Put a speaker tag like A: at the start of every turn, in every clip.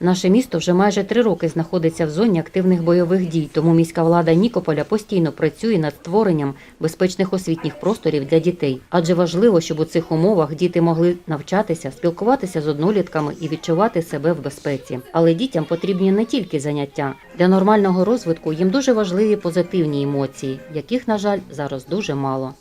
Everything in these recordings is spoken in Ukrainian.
A: Наше місто вже майже три роки знаходиться в зоні активних бойових дій, тому міська влада Нікополя постійно працює над створенням безпечних освітніх просторів для дітей. Адже важливо, щоб у цих умовах діти могли навчатися, спілкуватися з однолітками і відчувати себе в безпеці. Але дітям потрібні не тільки заняття. Для нормального розвитку їм дуже важливі позитивні емоції, яких, на жаль, зараз дуже мало.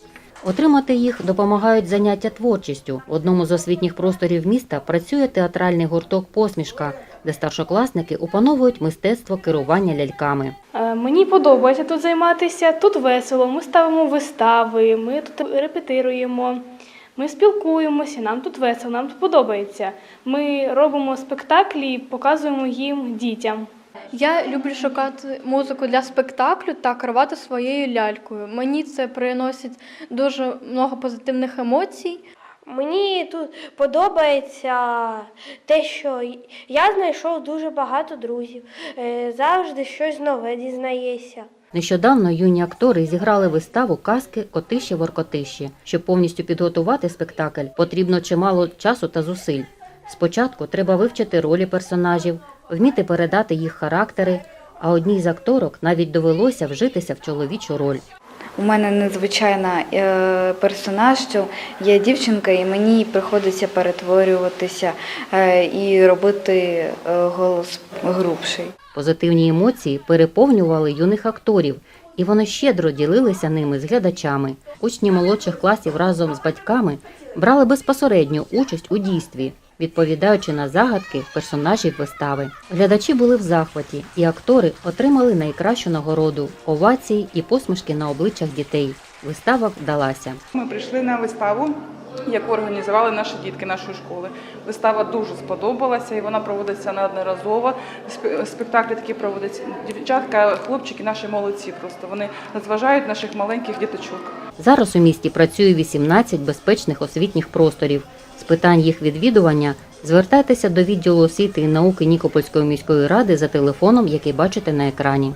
A: Отримати їх допомагають заняття творчістю. В одному з освітніх просторів міста працює театральний гурток Посмішка, де старшокласники опановують мистецтво керування ляльками.
B: Е, Мені подобається тут займатися. Тут весело. Ми ставимо вистави, ми тут репетируємо, ми спілкуємося. Нам тут весело, нам тут подобається. Ми робимо спектаклі, показуємо їм дітям.
C: Я люблю шукати музику для спектаклю та керувати своєю лялькою. Мені це приносить дуже много позитивних емоцій.
D: Мені тут подобається те, що я знайшов дуже багато друзів. Е, Завжди щось нове дізнаєшся.
A: Нещодавно юні актори зіграли виставу казки Котище воркотище. Щоб повністю підготувати спектакль, потрібно чимало часу та зусиль. Спочатку треба вивчити ролі персонажів, вміти передати їх характери, а одній з акторок навіть довелося вжитися в чоловічу роль.
E: У мене незвичайна е, персонаж, що є дівчинка, і мені приходиться перетворюватися е, і робити е, голос грубший.
A: Позитивні емоції переповнювали юних акторів, і вони щедро ділилися ними з глядачами. Учні молодших класів разом з батьками брали безпосередню участь у дійстві, відповідаючи на загадки персонажів вистави. Глядачі були в захваті, і актори отримали найкращу нагороду овації і посмішки на обличчях дітей. Вистава вдалася.
F: Ми прийшли на виставу, яку організували наші дітки нашої школи. Вистава дуже сподобалася і вона проводиться неодноразово. Спектаклі такі проводять дівчатка, хлопчики, наші молодці. Просто вони розважають наших маленьких діточок.
A: Зараз у місті працює 18 безпечних освітніх просторів. Питань їх відвідування звертайтеся до відділу освіти і науки Нікопольської міської ради за телефоном, який бачите на екрані.